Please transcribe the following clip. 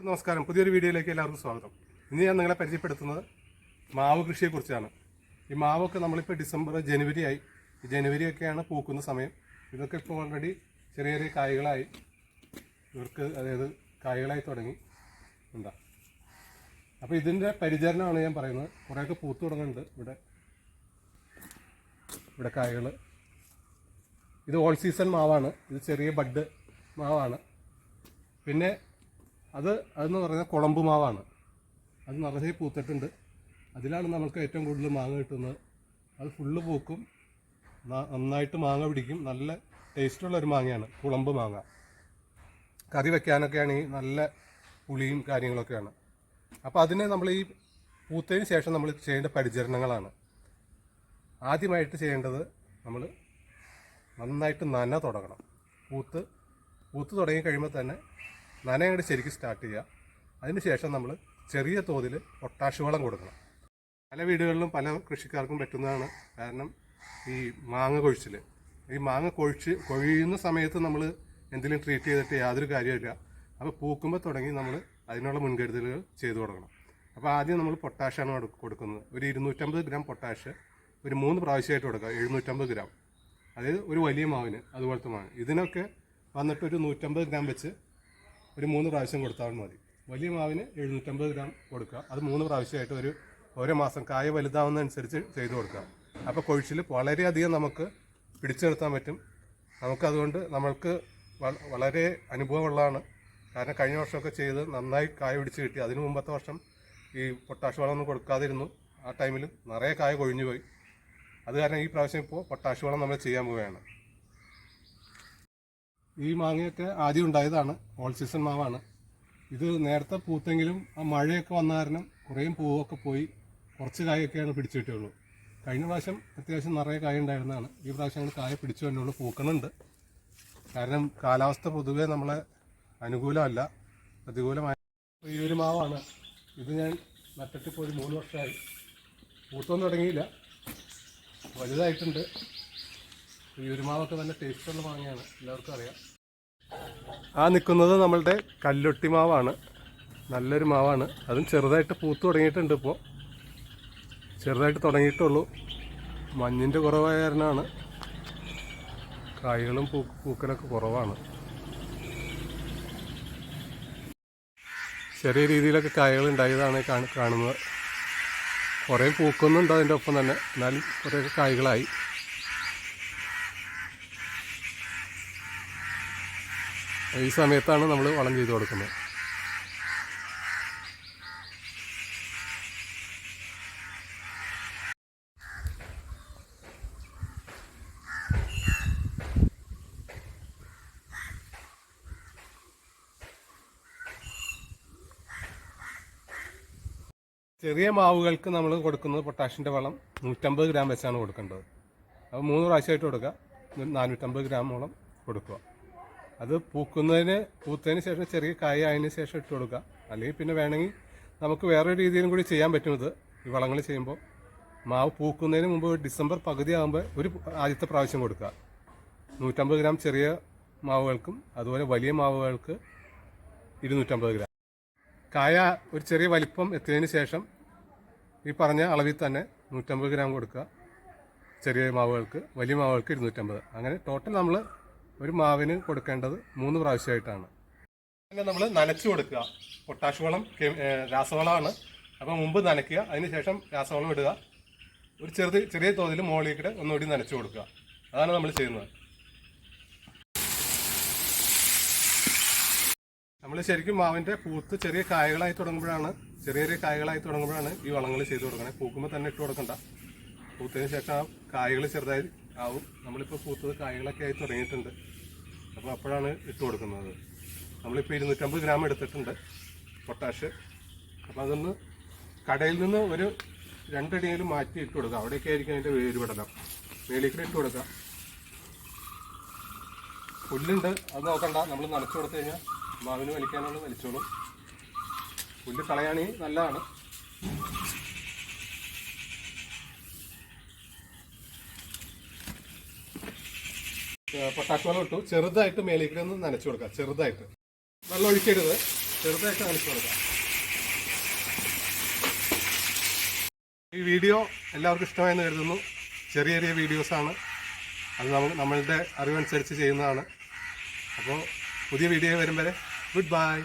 നമസ്കാരം. പുതിയൊരു വീഡിയോയിലേക്ക് എല്ലാവർക്കും സ്വാഗതം. ഇന്ന് ഞാൻ നിങ്ങളെ പരിചയപ്പെടുത്തുന്നത് മാവ് കൃഷിയെക്കുറിച്ചാണ്. ഈ മാവൊക്കെ നമ്മളിപ്പോൾ ഡിസംബർ ജനുവരി ആയി ജനുവരി ഒക്കെയാണ് പൂക്കുന്ന സമയം. ഇതൊക്കെ ഇപ്പോൾ ഓൾറെഡി ചെറിയ ചെറിയ കായകളായി. ഇവർക്ക് അതായത് കായ്കളായി തുടങ്ങി. എന്താ? അപ്പോൾ ഇതിന്റെ പരിചരണമാണ് ഞാൻ പറയുന്നത്. കുറേയൊക്കെ പൂത്തു തുടങ്ങുന്നുണ്ട് ഇവിടെ. ഇവിടെ കായകൾ ഇത് ഓൾ സീസൺ മാവാണ്. ഇത് ചെറിയ ബഡ് മാവാണ്. പിന്നെ അത് അതെന്ന് പറഞ്ഞാൽ കുളമ്പ് മാവാണ്. അത് നിറയെ പൂത്തിട്ടുണ്ട്. അതിലാണ് നമുക്ക് ഏറ്റവും കൂടുതൽ മാങ്ങ കിട്ടുന്നത്. അത് ഫുള്ള് പൂക്കും നന്നായിട്ട് മാങ്ങ പിടിക്കും. നല്ല ടേസ്റ്റുള്ള ഒരു മാങ്ങയാണ് കുളമ്പ് മാങ്ങ. കറി വെക്കാനൊക്കെയാണ് ഈ നല്ല പുളിയും കാര്യങ്ങളൊക്കെയാണ്. അപ്പോൾ അതിനെ നമ്മൾ ഈ പൂത്തതിന് ശേഷം നമ്മൾ ചെയ്യേണ്ട പരിചരണങ്ങളാണ്. ആദ്യമായിട്ട് ചെയ്യേണ്ടത് നമ്മൾ നന്നായിട്ട് നന തുടങ്ങണം. പൂത്ത് പൂത്ത് തുടങ്ങി കഴിയുമ്പോൾ തന്നെ നന കൂടി ശരിക്കും സ്റ്റാർട്ട് ചെയ്യുക. അതിനുശേഷം നമ്മൾ ചെറിയ തോതിൽ പൊട്ടാഷ് വളം കൊടുക്കണം. പല വീടുകളിലും പല കൃഷിക്കാർക്കും പറ്റുന്നതാണ് കാരണം ഈ മാങ്ങ കൊഴിച്ചിൽ ഈ മാങ്ങ കൊഴിച്ച് കൊഴിയുന്ന സമയത്ത് നമ്മൾ എന്തെങ്കിലും ട്രീറ്റ് ചെയ്തിട്ട് യാതൊരു കാര്യമില്ല അപ്പോൾ പൂക്കുമ്പോൾ തുടങ്ങി നമ്മൾ അതിനുള്ള മുൻകരുതലുകൾ ചെയ്തു കൊടുക്കണം അപ്പോൾ ആദ്യം നമ്മൾ പൊട്ടാഷാണ് കൊടു- കൊടുക്കുന്നത്. ഒരു ഇരുന്നൂറ്റമ്പത് ഗ്രാം പൊട്ടാഷ് ഒരു മൂന്ന് പ്രാവശ്യമായിട്ട് കൊടുക്കുക. എഴുന്നൂറ്റമ്പത് ഗ്രാം അതായത് ഒരു വലിയ മാവിന് അതുപോലത്തെ മാവിന് ഇതിനൊക്കെ വന്നിട്ട് ഒരു നൂറ്റമ്പത് ഗ്രാം വെച്ച് ഒരു മൂന്ന് പ്രാവശ്യം കൊടുത്താൽ മതി. വലിയ മാവിന് എഴുന്നൂറ്റമ്പത് ഗ്രാം കൊടുക്കുക. അത് മൂന്ന് പ്രാവശ്യമായിട്ട് ഒരു ഓരോ മാസം കായ വലുതാവുന്നതനുസരിച്ച് ചെയ്തു കൊടുക്കുക. അപ്പോൾ കൊഴിച്ചിൽ വളരെയധികം നമുക്ക് പിടിച്ചു നിർത്താൻ പറ്റും. നമുക്കതുകൊണ്ട് നമ്മൾക്ക് വളരെ അനുഭവമുള്ളതാണ്. കാരണം കഴിഞ്ഞ വർഷമൊക്കെ ചെയ്ത് നന്നായി കായ പിടിച്ച് കിട്ടി. അതിന് മുമ്പത്തെ വർഷം ഈ പൊട്ടാഷ് വളമൊന്നും കൊടുക്കാതിരുന്നു. ആ ടൈമിൽ നിറയെ കായ കൊഴിഞ്ഞു പോയി അത് കാരണം ഈ പ്രാവശ്യം ഇപ്പോൾ പൊട്ടാഷ് വളം നമ്മൾ ചെയ്യാൻ പോവുകയാണ്. ഈ മാങ്ങയൊക്കെ ആദ്യം ഉണ്ടായതാണ്. ഓൾ സീസൺ മാവാണ്. ഇത് നേരത്തെ പൂത്തെങ്കിലും ആ മഴയൊക്കെ വന്ന കാരണം കുറേയും പൂവൊക്കെ പോയി കുറച്ച് കായൊക്കെയാണ് പിടിച്ചു കിട്ടിയുള്ളൂ. കഴിഞ്ഞ പ്രാവശ്യം അത്യാവശ്യം നിറയെ കായ ഉണ്ടായിരുന്നതാണ്. ഈ പ്രാവശ്യം ഞങ്ങൾ കായ പിടിച്ചു തന്നെയുള്ളൂ പൂക്കണുണ്ട്. കാരണം കാലാവസ്ഥ പൊതുവെ നമ്മളെ അനുകൂലമല്ല. പ്രതികൂലമായ ഈ ഒരു മാവാണ്. ഇത് ഞാൻ നട്ടിട്ട് ഇപ്പോൾ ഒരു മൂന്ന് വർഷമായി. പൂത്തൊന്നും തുടങ്ങിയില്ല. വലുതായിട്ടുണ്ട്. ഈ ഒരു മാവൊക്കെ നല്ല ടേസ്റ്റുള്ള മാങ്ങയാണ്. എല്ലാവർക്കും അറിയാം. ആ നിൽക്കുന്നത് നമ്മളുടെ കല്ലൊട്ടി മാവാണ്. നല്ലൊരു മാവാണ്. അതും ചെറുതായിട്ട് പൂത്ത് തുടങ്ങിയിട്ടുണ്ട് ഇപ്പോൾ ചെറുതായിട്ട് തുടങ്ങിയിട്ടുള്ളൂ. മഞ്ഞിന്റെ കുറവായ കാരണമാണ്. കായ്കളും പൂ പൂക്കലൊക്കെ കുറവാണ്. ചെറിയ രീതിയിലൊക്കെ കായകൾ ഉണ്ടായതാണ് കാണുന്നത്. കുറേ പൂക്കൊന്നും പൂക്കുന്നുണ്ട് അതിന്റെ ഒപ്പം തന്നെ. എന്നാലും കുറേയൊക്കെ കായ്കളായി. ഈ സമയത്താണ് നമ്മൾ വളം ചെയ്ത് കൊടുക്കുന്നത്. ചെറിയ മാവുകൾക്ക് നമ്മൾ കൊടുക്കുന്നത് പൊട്ടാഷിന്റെ വളം നൂറ്റമ്പത് ഗ്രാം വെച്ചാണ് കൊടുക്കേണ്ടത്. അപ്പോൾ മൂന്ന് പ്രാവശ്യമായിട്ട് കൊടുക്കുക. നാനൂറ്റമ്പത് ഗ്രാമോളം കൊടുക്കുക. അത് പൂക്കുന്നതിന് പൂത്തതിന് ശേഷം ചെറിയ കായ ആയതിനു ശേഷം ഇട്ട് കൊടുക്കുക. അല്ലെങ്കിൽ പിന്നെ വേണമെങ്കിൽ നമുക്ക് വേറൊരു രീതിയിലും കൂടി ചെയ്യാൻ പറ്റുന്നത്. ഈ വളങ്ങൾ ചെയ്യുമ്പോൾ മാവ് പൂക്കുന്നതിന് മുമ്പ് ഡിസംബർ പകുതി ആകുമ്പോൾ ഒരു ആദ്യത്തെ പ്രാവശ്യം കൊടുക്കുക. നൂറ്റമ്പത് ഗ്രാം ചെറിയ മാവുകൾക്കും അതുപോലെ വലിയ മാവുകൾക്ക് ഇരുന്നൂറ്റമ്പത് ഗ്രാം. കായ ഒരു ചെറിയ വലിപ്പം എത്തിയതിന് ശേഷം ഈ പറഞ്ഞ അളവിൽ തന്നെ നൂറ്റമ്പത് ഗ്രാം കൊടുക്കുക. ചെറിയ മാവുകൾക്ക് വലിയ മാവുകൾക്ക് ഇരുന്നൂറ്റമ്പത്. അങ്ങനെ ടോട്ടൽ നമ്മൾ ഒരു മാവിന് കൊടുക്കേണ്ടത് മൂന്ന് പ്രാവശ്യമായിട്ടാണ്. പിന്നെ നമ്മൾ നനച്ചു കൊടുക്കുക. പൊട്ടാഷ് വളം രാസവളമാണ്. അപ്പോൾ മുമ്പ് നനയ്ക്കുക അതിനുശേഷം രാസവളം ഇടുക. ഒരു ചെറുത് ചെറിയ തോതിൽ മുകളിലേക്കിടെ ഒന്നുകൂടി നനച്ചു കൊടുക്കുക. അതാണ് നമ്മൾ ചെയ്യുന്നത്. നമ്മൾ ശരിക്കും മാവിന്റെ പൂത്ത് ചെറിയ കായകളായി തുടങ്ങുമ്പോഴാണ് ചെറിയ ചെറിയ കായകളായി തുടങ്ങുമ്പോഴാണ് ഈ വളങ്ങൾ ചെയ്തു കൊടുക്കുന്നത് പൂക്കുമ്പോൾ തന്നെ ഇട്ട് കൊടുക്കണ്ട. പൂത്തതിന് ശേഷം കായകൾ ചെറുതായി ആവും. നമ്മളിപ്പോൾ പൂത്തത് കായകളൊക്കെ ആയി തുടങ്ങിയിട്ടുണ്ട്. അപ്പോൾ അപ്പോഴാണ് ഇട്ട് കൊടുക്കുന്നത്. നമ്മളിപ്പോൾ ഇരുന്നൂറ്റമ്പത് ഗ്രാം എടുത്തിട്ടുണ്ട് പൊട്ടാഷ്. അപ്പോൾ അതൊന്ന് കടയിൽ നിന്ന് ഒരു രണ്ടടിയെങ്കിലും മാറ്റി ഇട്ട് കൊടുക്കുക അവിടെയൊക്കെ ആയിരിക്കും അതിന്റെ വേര് വിടണം വേലിക്കൂടെ ഇട്ട് കൊടുക്കുക പുല്ലുണ്ട്. അത് നോക്കണ്ട. നമ്മൾ നനച്ചു കൊടുത്തു കഴിഞ്ഞാൽ മാവിന് വലിക്കാനുള്ള വലിച്ചോളും. പുല്ല് കളയാണെങ്കിൽ നല്ലതാണ്. പൊട്ടാഷ് വെള്ളം ഇട്ടു. ചെറുതായിട്ട് മേലേക്ക് ഒന്ന് നനച്ചു കൊടുക്കുക ചെറുതായിട്ട്. വെള്ളം ഒഴിക്കരുത്. ചെറുതായിട്ട് നനച്ചു കൊടുക്കുക ഈ വീഡിയോ എല്ലാവർക്കും ഇഷ്ടമായെന്ന് കരുതുന്നു. ചെറിയ ചെറിയ വീഡിയോസാണ് അത് നമുക്ക് നമ്മളുടെ അറിവനുസരിച്ച് ചെയ്യുന്നതാണ്. അപ്പോൾ പുതിയ വീഡിയോ വരും വരെ ഗുഡ് ബൈ.